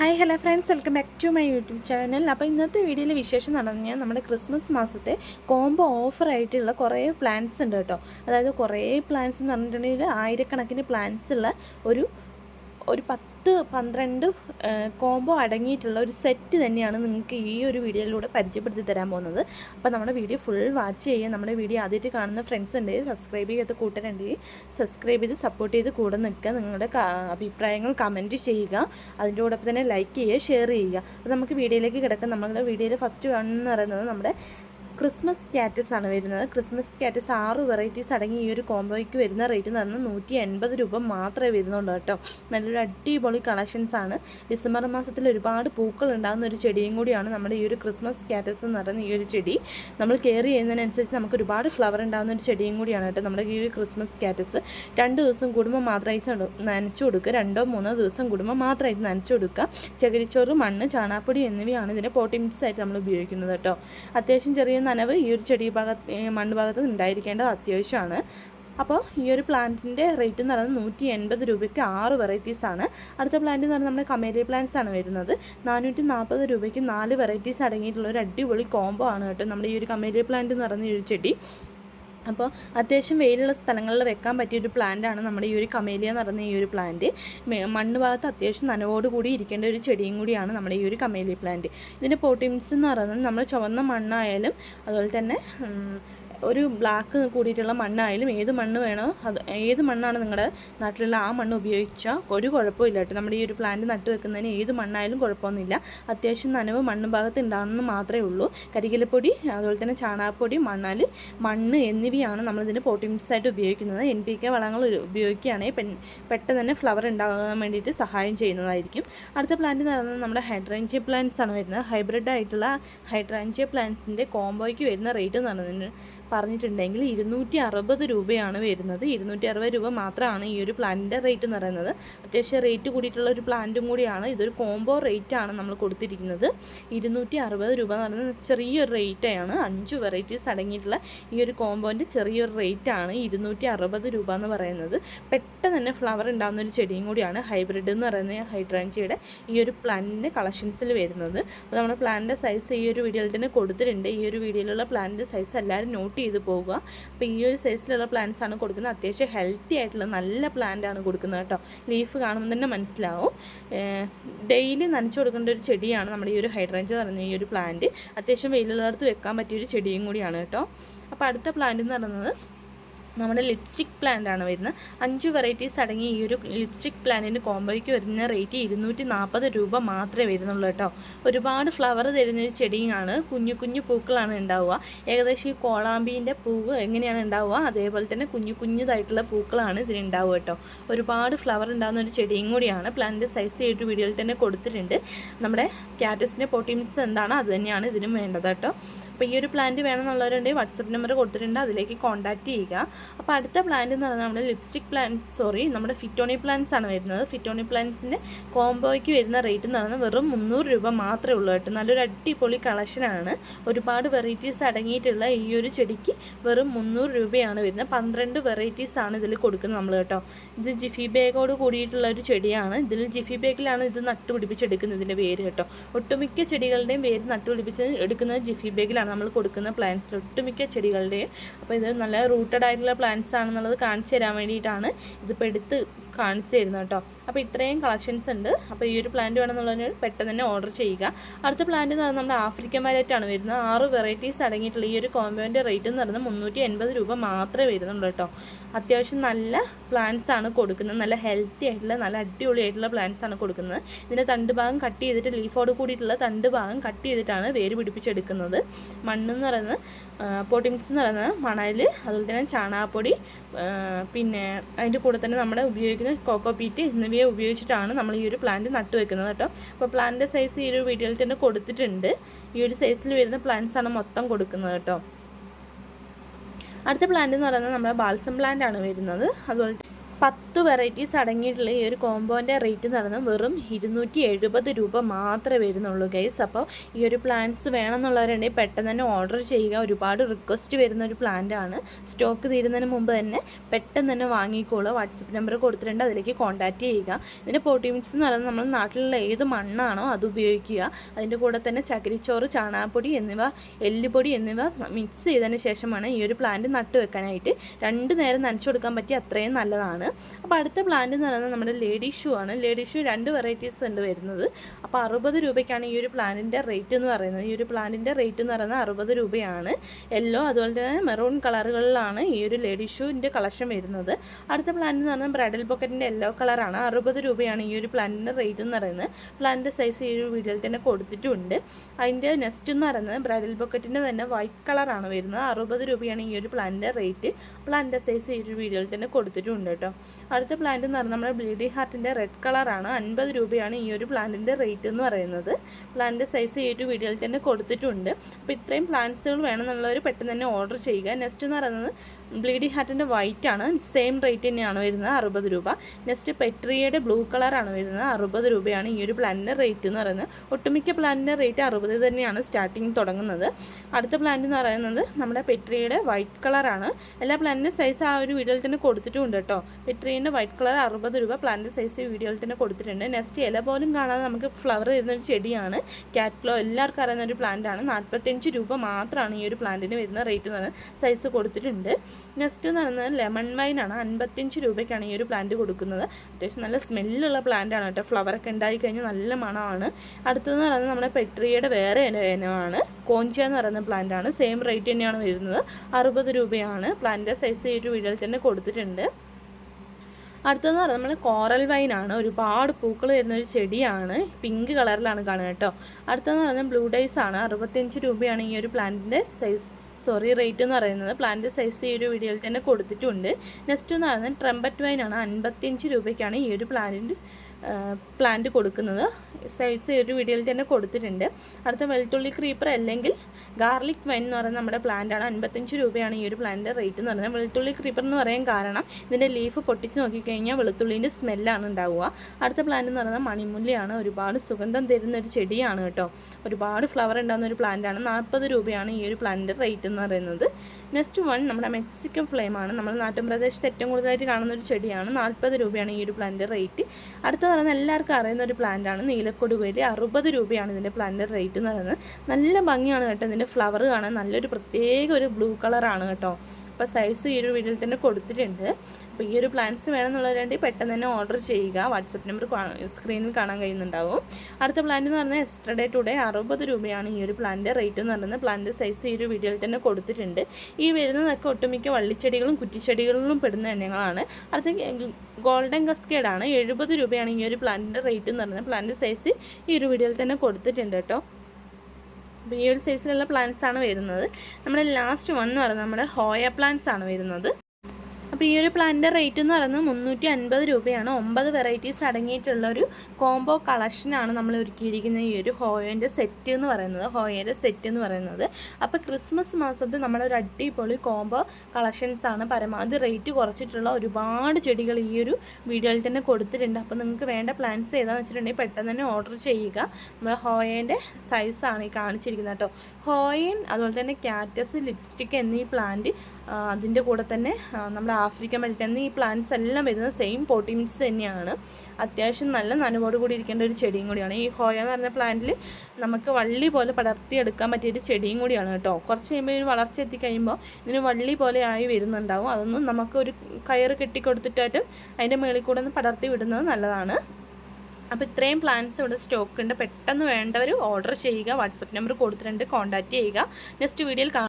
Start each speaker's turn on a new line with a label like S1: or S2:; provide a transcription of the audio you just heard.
S1: Hi hello friends welcome back to my YouTube channel അപ്പോൾ ഇന്നത്തെ വീഡിയോയിൽ വിശേഷം നടന്നു കഴിഞ്ഞാൽ നമ്മുടെ ക്രിസ്മസ് മാസത്തെ കോംബോ ഓഫറായിട്ടുള്ള കുറേ പ്ലാൻസ് ഉണ്ട് കേട്ടോ. അതായത് കുറേ പ്ലാൻസ് എന്ന് പറഞ്ഞിട്ടുണ്ടെങ്കിൽ ആയിരക്കണക്കിന് പ്ലാൻസ് ഉള്ള ഒരു ഒരു പത്ത് പന്ത്രണ്ട് കോംബോ അടങ്ങിയിട്ടുള്ള ഒരു സെറ്റ് തന്നെയാണ് നിങ്ങൾക്ക് ഈ ഒരു വീഡിയോയിലൂടെ പരിചയപ്പെടുത്തി തരാൻ പോകുന്നത്. അപ്പോൾ നമ്മുടെ വീഡിയോ ഫുൾ വാച്ച് ചെയ്യുക. നമ്മുടെ വീഡിയോ ആദ്യമായിട്ട് കാണുന്ന ഫ്രണ്ട്സ് ഉണ്ടെങ്കിൽ സബ്സ്ക്രൈബ് ചെയ്യാത്ത കൂട്ടരുണ്ടെങ്കിൽ സബ്സ്ക്രൈബ് ചെയ്ത് സപ്പോർട്ട് ചെയ്ത് കൂടെ നിൽക്കുക. നിങ്ങളുടെ അഭിപ്രായങ്ങൾ കമന്റ് ചെയ്യുക. അതിന്റെ കൂടെ തന്നെ ലൈക്ക് ചെയ്യുക ഷെയർ ചെയ്യുക. അപ്പോൾ നമുക്ക് വീഡിയോയിലേക്ക് കിടക്കാം. നമ്മുടെ വീഡിയോയിൽ ഫസ്റ്റ് വൺ എന്ന് പറയുന്നത് നമ്മുടെ ക്രിസ്മസ് സ്റ്റാറ്റസ് ആണ് വരുന്നത്. ക്രിസ്മസ് സ്റ്റാറ്റസ് ആറ് വെറൈറ്റീസ് അടങ്ങി ഈ ഒരു കോംബോയ്ക്ക് വരുന്ന റേറ്റ് എന്ന് പറഞ്ഞാൽ നൂറ്റി എൺപത് രൂപ മാത്രമേ വരുന്നുള്ളൂ കേട്ടോ. നല്ലൊരു അടിപൊളി കളക്ഷൻസ് ആണ്. ഡിസംബർ മാസത്തിൽ ഒരുപാട് പൂക്കൾ ഉണ്ടാകുന്ന ഒരു ചെടിയും കൂടിയാണ് നമ്മുടെ ഈ ഒരു ക്രിസ്മസ് സ്റ്റാറ്റസ് എന്ന് പറയുന്ന ഈ ഒരു ചെടി. നമ്മൾ കെയർ ചെയ്യുന്നതിനനുസരിച്ച് നമുക്ക് ഒരുപാട് ഫ്ലവർ ഉണ്ടാകുന്ന ഒരു ചെടിയും കൂടിയാണ് കേട്ടോ നമ്മുടെ ഈ ഒരു ക്രിസ്മസ് സ്റ്റാറ്റസ്. രണ്ട് ദിവസം മാത്രമായിട്ട് നട- നനച്ചു കൊടുക്കുക. രണ്ടോ മൂന്നോ ദിവസം കൂടുമ്പോൾ മാത്രമായിട്ട് നനച്ചു കൊടുക്കുക. ചകിരിച്ചോറ് മണ്ണ് ചാണാപ്പൊടി എന്നിവയാണ് ഇതിന്റെ പോട്ടിംഗ്സ് ആയിട്ട് നമ്മൾ ഉപയോഗിക്കുന്നത് കേട്ടോ. അത്യാവശ്യം ചെറിയ നനവ് ഈ ഒരു ചെടി ഭാഗത്ത് ഏ, മണ്ണ് ഭാഗത്ത് ഉണ്ടായിരിക്കേണ്ടത് അത്യാവശ്യമാണ്. അപ്പോൾ ഈ ഒരു പ്ലാന്റിന്റെ റേറ്റ് എന്ന് പറയുന്നത് നൂറ്റി എൺപത് രൂപയ്ക്ക് ആറ് വെറൈറ്റീസ് ആണ്. അടുത്ത പ്ലാന്റ് എന്ന് പറയുന്നത് നമ്മുടെ കമേലിയ പ്ലാന്റ്സ് ആണ് വരുന്നത്. നാനൂറ്റി നാൽപ്പത് രൂപയ്ക്ക് നാല് വെറൈറ്റീസ് അടങ്ങിയിട്ടുള്ള ഒരു അടിപൊളി കോംബോ ആണ് കേട്ടോ നമ്മുടെ ഈ ഒരു കമേലിയ പ്ലാന്റ് എന്ന് പറയുന്ന ഈ ഒരു ചെടി. അപ്പോൾ അത്യാവശ്യം വെയിലുള്ള സ്ഥലങ്ങളിൽ വെക്കാൻ പറ്റിയ ഒരു പ്ലാന്റ് ആണ് നമ്മുടെ ഈ ഒരു കമേലിയ എന്ന് പറയുന്ന ഈ ഒരു പ്ലാന്റ് മണ്ണ് ഭാഗത്ത് അത്യാവശ്യം നനവോട് കൂടി ഇരിക്കേണ്ട ഒരു ചെടിയും കൂടിയാണ് നമ്മുടെ ഈ ഒരു കമേലിയ പ്ലാന്റ് ഇതിന്റെ പോട്ടിംസ് എന്ന് പറയുന്നത് നമ്മൾ ചുവന്ന മണ്ണായാലും അതുപോലെ തന്നെ ഒരു ബ്ലാക്ക് കൂടിയിട്ടുള്ള മണ്ണായാലും ഏത് മണ്ണ് വേണോ അത് ഏത് മണ്ണാണ് നിങ്ങളുടെ നാട്ടിലുള്ള ആ മണ്ണ് ഉപയോഗിച്ചാൽ ഒരു കുഴപ്പമില്ല കേട്ടോ. നമ്മുടെ ഈ ഒരു പ്ലാന്റ് നട്ടു വെക്കുന്നതിന് ഏത് മണ്ണായാലും കുഴപ്പമൊന്നുമില്ല. അത്യാവശ്യം നനവ് മണ്ണ് ഭാഗത്ത് ഉണ്ടാകുന്നത് മാത്രമേ ഉള്ളൂ. കരികിലപ്പൊടി അതുപോലെ തന്നെ ചാണകപ്പൊടി മണ്ണാൽ മണ്ണ് എന്നിവയാണ് നമ്മളിതിന്റെ ആയിട്ട് ഉപയോഗിക്കുന്നത്. എൻ പി കെ വളങ്ങൾ ഉപയോഗിക്കുകയാണെങ്കിൽ പെട്ടെന്ന് തന്നെ ഫ്ലവർ ഉണ്ടാകാൻ വേണ്ടിയിട്ട് സഹായം ചെയ്യുന്നതായിരിക്കും. അടുത്ത പ്ലാന്റ് എന്ന് പറയുന്നത് നമ്മുടെ ഹൈഡ്രാഞ്ചിയ പ്ലാന്റ്സ് ആണ് വരുന്നത്. ഹൈബ്രിഡ് ആയിട്ടുള്ള ഹൈഡ്രാഞ്ചിയ പ്ലാന്റ്സിന്റെ കോംബോയ്ക്ക് വരുന്ന റേറ്റ് എന്ന് പറയുന്നത്. പറഞ്ഞിട്ടുണ്ടെങ്കിൽ ഇരുന്നൂറ്റി അറുപത് രൂപയാണ് വരുന്നത്. ഇരുന്നൂറ്റി അറുപത് രൂപ മാത്രമാണ് ഈ ഒരു പ്ലാന്റിന്റെ റേറ്റ് എന്ന് പറയുന്നത്. അത്യാവശ്യം റേറ്റ് കൂടിയിട്ടുള്ള ഒരു പ്ലാന്റും കൂടിയാണ്. ഇതൊരു കോംബോ റേറ്റ് ആണ് നമ്മൾ കൊടുത്തിരിക്കുന്നത്. ഇരുന്നൂറ്റി അറുപത് രൂപ എന്ന് പറയുന്നത് ചെറിയൊരു റേറ്റാണ് അഞ്ച് വെറൈറ്റീസ് അടങ്ങിയിട്ടുള്ള ഈ ഒരു കോംബോന്റെ ചെറിയൊരു റേറ്റ് ആണ് ഇരുന്നൂറ്റി അറുപത് രൂപ എന്ന് പറയുന്നത്. പെട്ടെന്ന് തന്നെ ഫ്ലവർ ഉണ്ടാകുന്ന ഒരു ചെടിയും കൂടിയാണ് ഹൈബ്രിഡ് എന്ന് പറയുന്ന ഹൈഡ്രാഞ്ചിയുടെ ഈ ഒരു പ്ലാന്റിന്റെ കളക്ഷൻസിൽ വരുന്നത്. അപ്പോൾ നമ്മുടെ പ്ലാന്റിന്റെ സൈസ് ഈ ഒരു വീഡിയോയിൽ തന്നെ കൊടുത്തിട്ടുണ്ട്. ഈ ഒരു വീഡിയോയിലുള്ള പ്ലാന്റിന്റെ സൈസ് എല്ലാവരും നോട്ട് ചെയ്ത് പോകുക. അപ്പോൾ ഈ ഒരു സൈസിലുള്ള പ്ലാന്റ്സ് ആണ് കൊടുക്കുന്നത്. അത്യാവശ്യം ഹെൽത്തി ആയിട്ടുള്ള നല്ല പ്ലാന്റ് ആണ് കൊടുക്കുന്നത് കേട്ടോ. ലീഫ് കാണുമ്പോൾ തന്നെ മനസ്സിലാവും. ഡെയിലി നനച്ചു കൊടുക്കേണ്ട ഒരു ചെടിയാണ് നമ്മുടെ ഈ ഒരു ഹൈഡ്രേഞ്ച് പറഞ്ഞ ഈ ഒരു പ്ലാന്റ് അത്യാവശ്യം വെയിലുള്ളിടത്ത് വെക്കാൻ പറ്റിയ ഒരു ചെടിയും കൂടിയാണ് കേട്ടോ. അപ്പോൾ അടുത്ത പ്ലാന്റ് എന്ന് പറയുന്നത് നമ്മുടെ ലിപ്സ്റ്റിക് പ്ലാന്റാണ് വരുന്നത്. അഞ്ച് വെറൈറ്റീസ് അടങ്ങിയ ഈ ഒരു ലിപ്സ്റ്റിക് പ്ലാന്റിന്റെ കോംബോയ്ക്ക് വരുന്ന റേറ്റ് ഇരുന്നൂറ്റി നാൽപ്പത് രൂപ മാത്രമേ വരുന്നുള്ളൂ കേട്ടോ. ഒരുപാട് ഫ്ലവർ തരുന്നൊരു ചെടിയാണ്. കുഞ്ഞു കുഞ്ഞു പൂക്കളാണ് ഉണ്ടാവുക. ഏകദേശം ഈ കോളാമ്പീന്റെ പൂവ് എങ്ങനെയാണ് ഉണ്ടാവുക അതേപോലെ തന്നെ കുഞ്ഞു കുഞ്ഞുതായിട്ടുള്ള പൂക്കളാണ് ഇതിനുണ്ടാവുക കേട്ടോ. ഒരുപാട് ഫ്ലവർ ഉണ്ടാകുന്ന ഒരു ചെടിയും കൂടിയാണ്. പ്ലാന്റിന്റെ സൈസ് ചെയ്തിട്ട് വീഡിയോയിൽ തന്നെ കൊടുത്തിട്ടുണ്ട്. നമ്മുടെ ക്യാറ്റസിന്റെ പൊട്ടിംസ് എന്താണ് അത് തന്നെയാണ് ഇതിനും വേണ്ടത് കേട്ടോ. അപ്പോൾ ഈ ഒരു പ്ലാന്റ് വേണമെന്നുള്ളവരുണ്ടെങ്കിൽ വാട്സപ്പ് നമ്പർ കൊടുത്തിട്ടുണ്ട്. അതിലേക്ക് കോൺടാക്റ്റ് ചെയ്യുക. അപ്പോൾ അടുത്ത പ്ലാന്റ് എന്ന് പറഞ്ഞാൽ നമ്മുടെ ലിപ്സ്റ്റിക് പ്ലാന്റ് സോറി നമ്മുടെ ഫിറ്റോണി പ്ലാന്റ്സ് ആണ് വരുന്നത്. ഫിറ്റോണി പ്ലാന്റ്സിന്റെ കോംബോയ്ക്ക് വരുന്ന റേറ്റ് എന്ന് പറഞ്ഞാൽ വെറും മുന്നൂറ് രൂപ മാത്രമേ ഉള്ളൂ കേട്ടോ. നല്ലൊരു അടിപൊളി കളക്ഷനാണ് ഒരുപാട് വെറൈറ്റീസ് അടങ്ങിയിട്ടുള്ള ഈ ഒരു ചെടിക്ക് വെറും മുന്നൂറ് രൂപയാണ് വരുന്നത്. പന്ത്രണ്ട് വെറൈറ്റീസ് ആണ് ഇതിൽ കൊടുക്കുന്നത് നമ്മൾ കേട്ടോ. ഇത് ജിഫി ബാഗോട് കൂടിയിട്ടുള്ള ഒരു ചെടിയാണ്. ഇതിൽ ജിഫി ബാഗിലാണ് ഇത് നട്ടുപിടിപ്പിച്ചെടുക്കുന്നത് ഇതിന്റെ വേര് കേട്ടോ. ഒട്ടുമിക്ക ചെടികളുടെയും പേര് നട്ടുപിടിപ്പിച്ച് എടുക്കുന്നത് ജിഫി ബാഗിലാണ് നമ്മൾ കൊടുക്കുന്ന പ്ലാന്റ്സിൽ ഒട്ടുമിക്ക ചെടികളുടെയും. അപ്പോൾ ഇത് നല്ല റൂട്ടഡ് ആയിട്ടുള്ള പ്ലാന്റ്സ് ആണെന്നുള്ളത് കാണിച്ചു തരാൻ വേണ്ടിയിട്ടാണ് ഇതിപ്പോൾ എടുത്ത് കാണിച്ചു തരുന്നത് കേട്ടോ അപ്പോൾ ഇത്രയും കളക്ഷൻസ് ഉണ്ട്. അപ്പോൾ ഈ ഒരു പ്ലാന്റ് വേണമെന്നുള്ളതിന് പെട്ടെന്ന് തന്നെ ഓർഡർ ചെയ്യുക. അടുത്ത പ്ലാന്റ് എന്ന് പറയുന്നത് നമ്മുടെ ആഫ്രിക്കൻ വയലറ്റാണ് വരുന്നത്. ആറ് വെറൈറ്റീസ് അടങ്ങിയിട്ടുള്ള ഈ ഒരു കോമ്പോന്റെ റേറ്റ് എന്ന് പറയുന്നത് മുന്നൂറ്റി എൺപത് രൂപ മാത്രമേ വരുന്നുള്ളൂ കേട്ടോ. അത്യാവശ്യം നല്ല പ്ലാന്റ്സ് ആണ് കൊടുക്കുന്നത്. നല്ല ഹെൽത്തി ആയിട്ടുള്ള നല്ല അടിപൊളി ആയിട്ടുള്ള പ്ലാന്റ്സ് ആണ് കൊടുക്കുന്നത്. ഇതിന്റെ തണ്ട് ഭാഗം കട്ട് ചെയ്തിട്ട് ലീഫോട് കൂടിയിട്ടുള്ള തണ്ട് ഭാഗം കട്ട് ചെയ്തിട്ടാണ് വേര് പിടിപ്പിച്ചെടുക്കുന്നത്. മണ്ണെന്ന് പറയുന്നത് പോട്ടിങ്സ് എന്ന് പറയുന്നത് മണൽ അതുപോലെ തന്നെ ചാണകപ്പൊടി പിന്നെ അതിന്റെ കൂടെ തന്നെ നമ്മുടെ ഉപയോഗിക്കുന്ന കോക്കോ പീറ്റ് എന്നിവയെ ഉപയോഗിച്ചിട്ടാണ് നമ്മൾ ഈ ഒരു പ്ലാന്റ് നട്ടു വെക്കുന്നത് കേട്ടോ. അപ്പോൾ പ്ലാന്റ് സൈസ് ഈ ഒരു വീഡിയോയിൽ തന്നെ കൊടുത്തിട്ടുണ്ട്. ഈ ഒരു സൈസിൽ വരുന്ന പ്ലാന്റ്സ് ആണ് മൊത്തം കൊടുക്കുന്നത് കേട്ടോ. അടുത്ത പ്ലാന്റ് എന്ന് പറയുന്നത് നമ്മുടെ ബാൽസം പ്ലാന്റ് ആണ് വരുന്നത്. അതുപോലെ പത്ത് വെറൈറ്റീസ് അടങ്ങിയിട്ടുള്ള ഈ ഒരു കോമ്പോന്റെ റേറ്റ് എന്ന് പറയുന്നത് വെറും ഇരുന്നൂറ്റി എഴുപത് രൂപ മാത്രമേ വരുന്നുള്ളൂ ഗൈസ് അപ്പോൾ ഈ ഒരു പ്ലാന്റ്സ് വേണമെന്നുള്ളവരുണ്ടെങ്കിൽ പെട്ടെന്ന് തന്നെ ഓർഡർ ചെയ്യുക. ഒരുപാട് റിക്വസ്റ്റ് വരുന്ന ഒരു ആണ്. സ്റ്റോക്ക് തീരുന്നതിന് മുമ്പ് തന്നെ പെട്ടെന്ന് തന്നെ വാങ്ങിക്കോളൂ വാട്സപ്പ് നമ്പർ കൊടുത്തിട്ടുണ്ട് അതിലേക്ക് കോൺടാക്റ്റ് ചെയ്യുക. ഇതിന്റെ പോട്ടിമിക്സ് എന്ന് പറയുന്നത് നമ്മൾ നാട്ടിലുള്ള ഏത് മണ്ണാണോ അത് ഉപയോഗിക്കുക. അതിന്റെ കൂടെ തന്നെ ചകിരിച്ചോറ് ചാണകപ്പൊടി എന്നിവ എല്ലുപൊടി എന്നിവ മിക്സ് ചെയ്തതിന് ശേഷമാണ് ഈ ഒരു പ്ലാന്റ് നട്ടുവെക്കാനായിട്ട്. രണ്ട് നേരം നനച്ചു കൊടുക്കാൻ പറ്റിയ അത്രയും നല്ലതാണ്. അപ്പോൾ അടുത്ത പ്ലാന്റ് എന്ന് പറയുന്നത് നമ്മുടെ ലേഡി ഷൂ ആണ്. ലേഡി ഷൂ രണ്ട് വെറൈറ്റീസ് ഉണ്ട് വരുന്നത്. അപ്പോൾ അറുപത് രൂപയ്ക്കാണ് ഈ ഒരു പ്ലാന്റിന്റെ റേറ്റ് എന്ന് പറയുന്നത്. ഈ ഒരു പ്ലാന്റിന്റെ റേറ്റ് എന്ന് പറയുന്നത് അറുപത് രൂപയാണ്. യെല്ലോ അതുപോലെ തന്നെ മെറൂൺ കളറുകളിലാണ് ഈ ഒരു ലേഡി ഷൂവിന്റെ കളക്ഷൻ വരുന്നത്. അടുത്ത പ്ലാന്റ് എന്ന് പറഞ്ഞാൽ ബ്രൈഡൽ പോക്കറ്റിന്റെ യെല്ലോ കളറാണ് അറുപത് രൂപയാണ് ഈ ഒരു പ്ലാന്റിന്റെ റേറ്റ് എന്ന് പറയുന്നത്. പ്ലാന്റിന്റെ സൈസ് ഈ ഒരു വീഡിയോയിൽ തന്നെ കൊടുത്തിട്ടുണ്ട്. അതിന്റെ നെക്സ്റ്റ് എന്ന് പറയുന്നത് ബ്രൈഡൽ പോക്കറ്റിന്റെ തന്നെ വൈറ്റ് കളറാണ് വരുന്നത്. അറുപത് രൂപയാണ് ഈ ഒരു പ്ലാന്റിന്റെ റേറ്റ് പ്ലാന്റിന്റെ സൈസ് ഈ ഒരു വീഡിയോയിൽ തന്നെ കൊടുത്തിട്ടുണ്ട് കേട്ടോ. അടുത്ത പ്ലാന്റ് എന്ന് പറഞ്ഞാൽ നമ്മുടെ ബ്ലീഡി ഹാർട്ടിന്റെ റെഡ് കളറാണ് അൻപത് രൂപയാണ് ഈ ഒരു പ്ലാന്റിന്റെ റേറ്റ് എന്ന് പറയുന്നത്. പ്ലാന്റിന്റെ സൈസ് ഈ ഒരു വീഡിയോയിൽ തന്നെ കൊടുത്തിട്ടുണ്ട്. അപ്പോൾ ഇത്രയും പ്ലാന്റ്സുകൾ വേണമെന്നുള്ളവർ പെട്ടെന്ന് തന്നെ ഓർഡർ ചെയ്യുക. നെക്സ്റ്റ് എന്ന് പറയുന്നത് ബ്ലീഡി ഹാർട്ടിന്റെ വൈറ്റ് ആണ് സെയിം റേറ്റ് തന്നെയാണ് വരുന്നത് അറുപത് രൂപ. നെക്സ്റ്റ് പെട്രിയയുടെ ബ്ലൂ കളറാണ് വരുന്നത് അറുപത് രൂപയാണ്. ഈ ഒരു പ്ലാന്റിന്റെ റേറ്റ് എന്ന് പറയുന്നത്. ഒട്ടുമിക്ക പ്ലാന്റിന്റെ റേറ്റ് അറുപത് തന്നെയാണ് സ്റ്റാർട്ടിങ് തുടങ്ങുന്നത്. അടുത്ത പ്ലാന്റ് എന്ന് പറയുന്നത് നമ്മുടെ പെട്രിയയുടെ വൈറ്റ് കളറാണ്. എല്ലാ പ്ലാന്റിന്റെ സൈസ് ആ ഒരു വീഡിയോയിൽ തന്നെ കൊടുത്തിട്ടുണ്ട് കേട്ടോ. പെട്രീന്റെ വൈറ്റ് കളർ അറുപത് രൂപ പ്ലാന്റ് സൈസ് വീഡിയോയിൽ തന്നെ കൊടുത്തിട്ടുണ്ട്. നെക്സ്റ്റ് ഇല പോലും കാണാതെ നമുക്ക് ഫ്ലവർ വരുന്ന ഒരു ചെടിയാണ്. കാറ്റ്ലോ എല്ലാവർക്കും അറിയുന്ന ഒരു പ്ലാന്റാണ്. നാൽപ്പത്തഞ്ച് രൂപ മാത്രമാണ് ഈ ഒരു പ്ലാന്റിന് വരുന്ന റേറ്റ് എന്ന് പറയുന്നത്. സൈസ് കൊടുത്തിട്ടുണ്ട്. നെക്സ്റ്റ് എന്ന് പറയുന്നത് ലെമൺ ആണ്. അൻപത്തഞ്ച് രൂപയ്ക്കാണ് ഈ ഒരു പ്ലാന്റ് കൊടുക്കുന്നത്. അത്യാവശ്യം നല്ല സ്മെല്ലുള്ള പ്ലാന്റ് പ്ലാന്റാണ് കേട്ടോ. ഫ്ലവറൊക്കെ ഉണ്ടായി കഴിഞ്ഞാൽ നല്ല മണമാണ്. അടുത്തതെന്ന് പറയുന്നത് നമ്മുടെ പെട്രിയുടെ വേറെ ഇന- ഇനമാണ്. കോഞ്ച എന്ന് പറയുന്ന പ്ലാന്റാണ് സെയിം റേറ്റ് തന്നെയാണ് വരുന്നത്. അറുപത് രൂപയാണ്. പ്ലാന്റിന്റെ സൈസ് ഈ ഒരു വീഡിയോയിൽ തന്നെ കൊടുത്തിട്ടുണ്ട്. അടുത്തതെന്ന് പറയുന്നത് നമ്മൾ കോറൽ വൈൻ ആണ്. ഒരുപാട് പൂക്കൾ വരുന്ന ഒരു ചെടിയാണ്. പിങ്ക് കളറിലാണ് കാണുക കേട്ടോ. അടുത്തതെന്ന് പറയുന്നത് ബ്ലൂ ഡൈസ് ആണ്. അറുപത്തഞ്ച് രൂപയാണ് ഈ ഒരു പ്ലാന്റിന്റെ സൈസ് സോറി റേറ്റ് എന്ന് പറയുന്നത്. പ്ലാന്റ് സൈസ് ഈ ഒരു വീഡിയോയിൽ തന്നെ കൊടുത്തിട്ടുണ്ട്. നെക്സ്റ്റ് എന്ന് പറയുന്നത് ട്രംപറ്റ് വൈനാണ് അൻപത്തിയഞ്ച് രൂപയ്ക്കാണ് ഈ ഒരു പ്ലാന്റിന്റെ പ്ലാന്റ് കൊടുക്കുന്നത്. സൈസ് ഒരു വീഡിയോയിൽ തന്നെ കൊടുത്തിട്ടുണ്ട്. അടുത്ത വെളുത്തുള്ളി ക്രീപ്പർ അല്ലെങ്കിൽ ഗാർലിക് വൈൻ എന്ന് പറയുന്ന നമ്മുടെ പ്ലാന്റാണ് അൻപത്തഞ്ച് രൂപയാണ് ഈ ഒരു പ്ലാന്റിന്റെ റേറ്റ് എന്ന് പറയുന്നത്. വെളുത്തുള്ളി ക്രീപ്പർ എന്ന് പറയാൻ കാരണം ഇതിന്റെ ലീഫ് പൊട്ടിച്ച് നോക്കിക്കഴിഞ്ഞാൽ വെളുത്തുള്ളിന്റെ സ്മെല്ലാണ് ഉണ്ടാവുക. അടുത്ത പ്ലാന്റ് എന്ന് പറയുന്നത് മണിമുല്ലയാണ് ഒരുപാട് സുഗന്ധം തരുന്ന ഒരു ചെടിയാണ് കേട്ടോ. ഒരുപാട് ഫ്ലവർ ഉണ്ടാകുന്ന ഒരു പ്ലാന്റാണ് നാൽപ്പത് രൂപയാണ് ഈ ഒരു പ്ലാന്റിന്റെ റേറ്റ് എന്ന് പറയുന്നത്. നെക്സ്റ്റ് വൺ നമ്മുടെ മെക്സിക്കൻ ഫ്ലെയിമാണ് നമ്മുടെ നാട്ടിൻ പ്രദേശത്ത് ഏറ്റവും കൂടുതലായിട്ട് കാണുന്ന ഒരു ചെടിയാണ്. നാൽപ്പത് രൂപയാണ് ഈ ഒരു പ്ലാന്റിന്റെ റേറ്റ് അടുത്ത പറയുന്നത് എല്ലാവർക്കും അറിയുന്ന ഒരു പ്ലാന്റാണ് നീലക്കൊടുവേലി അറുപത് രൂപയാണ് ഇതിന്റെ പ്ലാന്റിന്റെ റേറ്റ് എന്ന് പറയുന്നത്. നല്ല ഭംഗിയാണ് കേട്ടോ ഇതിന്റെ ഫ്ലവർ കാണാൻ. നല്ലൊരു പ്രത്യേക ഒരു ബ്ലൂ കളറാണ് കേട്ടോ. അപ്പോൾ സൈസ് ഈ ഒരു വീഡിയോയിൽ തന്നെ കൊടുത്തിട്ടുണ്ട്. അപ്പോൾ ഈ ഒരു പ്ലാന്റ്സ് വേണമെന്നുള്ളവരുണ്ടെങ്കിൽ പെട്ടെന്ന് തന്നെ ഓർഡർ ചെയ്യുക. വാട്സപ്പ് നമ്പർ സ്ക്രീനിൽ കാണാൻ കഴിയുന്നുണ്ടാവും. അടുത്ത പ്ലാന്റ് എന്ന് പറഞ്ഞാൽ എസ്റ്റർഡേ ടുഡേ അറുപത് രൂപയാണ് ഈ ഒരു പ്ലാന്റ് റേറ്റ് എന്ന് പറയുന്നത്. പ്ലാന്റ് സൈസ് ഈ ഒരു വീഡിയോയിൽ തന്നെ കൊടുത്തിട്ടുണ്ട്. ഈ വരുന്നതൊക്കെ ഒട്ടുമിക്ക വള്ളിച്ചെടികളും കുറ്റിച്ചെടികളിലും പെടുന്ന എണ്ണങ്ങളാണ് അടുത്ത ഗോൾഡൻ കസ്കേഡാണ് എഴുപത് രൂപയാണ് ഈ ഒരു പ്ലാന്റിന്റെ റേറ്റ് എന്ന് പറയുന്നത്. പ്ലാന്റ് സൈസ് ഈ ഒരു വീഡിയോയിൽ തന്നെ കൊടുത്തിട്ടുണ്ട് കേട്ടോ. അപ്പോൾ സൈസിലുള്ള പ്ലാന്റ്സ് ആണ് വരുന്നത്. നമ്മുടെ ലാസ്റ്റ് വൺ എന്ന് പറയുന്നത് നമ്മുടെ ഹോയ പ്ലാന്റ്സ് ആണ് വരുന്നത്. അപ്പോൾ ഈ ഒരു പ്ലാന്റിന്റെ റേറ്റ് എന്ന് പറയുന്നത് മുന്നൂറ്റി അൻപത് രൂപയാണ്. ഒമ്പത് വെറൈറ്റീസ് അടങ്ങിയിട്ടുള്ള ഒരു കോംബോ കളക്ഷനാണ് നമ്മൾ ഒരുക്കിയിരിക്കുന്ന ഈ ഒരു ഹോയോന്റെ സെറ്റ് എന്ന് പറയുന്നത്. ഹോയോന്റെ സെറ്റ് എന്ന് പറയുന്നത്. അപ്പോൾ ക്രിസ്മസ് മാസത്തിൽ നമ്മളൊരു അടിപൊളി കോംബോ കളക്ഷൻസ് ആണ് പരമാവധി റേറ്റ് കുറച്ചിട്ടുള്ള ഒരുപാട് ചെടികൾ ഈ ഒരു വീഡിയോയിൽ തന്നെ കൊടുത്തിട്ടുണ്ട്. അപ്പോൾ നിങ്ങൾക്ക് വേണ്ട പ്ലാൻസ് ഏതാണെന്ന് വെച്ചിട്ടുണ്ടെങ്കിൽ പെട്ടെന്ന് തന്നെ ഓർഡർ ചെയ്യുക. നമ്മൾ ഹോയന്റെ സൈസാണ് ഈ കാണിച്ചിരിക്കുന്നത് കേട്ടോ. ഹോയൻ അതുപോലെ തന്നെ ക്യാറ്റസ് ലിപ്സ്റ്റിക് എന്നീ പ്ലാന്റ് അതിന്റെ കൂടെ തന്നെ നമ്മുടെ ആഫ്രിക്കൻ മെഡിറ്റ് ഈ പ്ലാന്റ്സ് എല്ലാം വരുന്നത് സെയിം പോട്ടി തന്നെയാണ്. അത്യാവശ്യം നല്ല നനവോട് കൂടി ഇരിക്കേണ്ട ഒരു ചെടിയും കൂടിയാണ്. ഈ ഹോയ എന്ന് പറഞ്ഞ പ്ലാന്റിൽ നമുക്ക് വള്ളി പോലെ പടർത്തിയെടുക്കാൻ പറ്റിയ ഒരു ചെടിയും കൂടിയാണ് കേട്ടോ. കുറച്ച് കഴിയുമ്പോൾ ഒരു വളർച്ച എത്തിക്കഴിയുമ്പോൾ ഇതിന് വള്ളി പോലെ ആയി വരുന്നുണ്ടാവും. അതൊന്നും നമുക്ക് ഒരു കയറ് കെട്ടിക്കൊടുത്തിട്ടായിട്ടും അതിന്റെ മുകളിൽ കൂടെ ഒന്ന് പടർത്തി വിടുന്നത് നല്ലതാണ്. അപ്പോൾ ഇത്രയും പ്ലാൻസ് ഇവിടെ സ്റ്റോക്ക് ഉണ്ട്. പെട്ടെന്ന് വേണ്ടവർ ഓർഡർ ചെയ്യുക. വാട്സപ്പ് നമ്പർ കൊടുത്തിട്ടുണ്ട്. കോൺടാക്റ്റ് ചെയ്യുക. നെക്സ്റ്റ് വീഡിയോയിൽ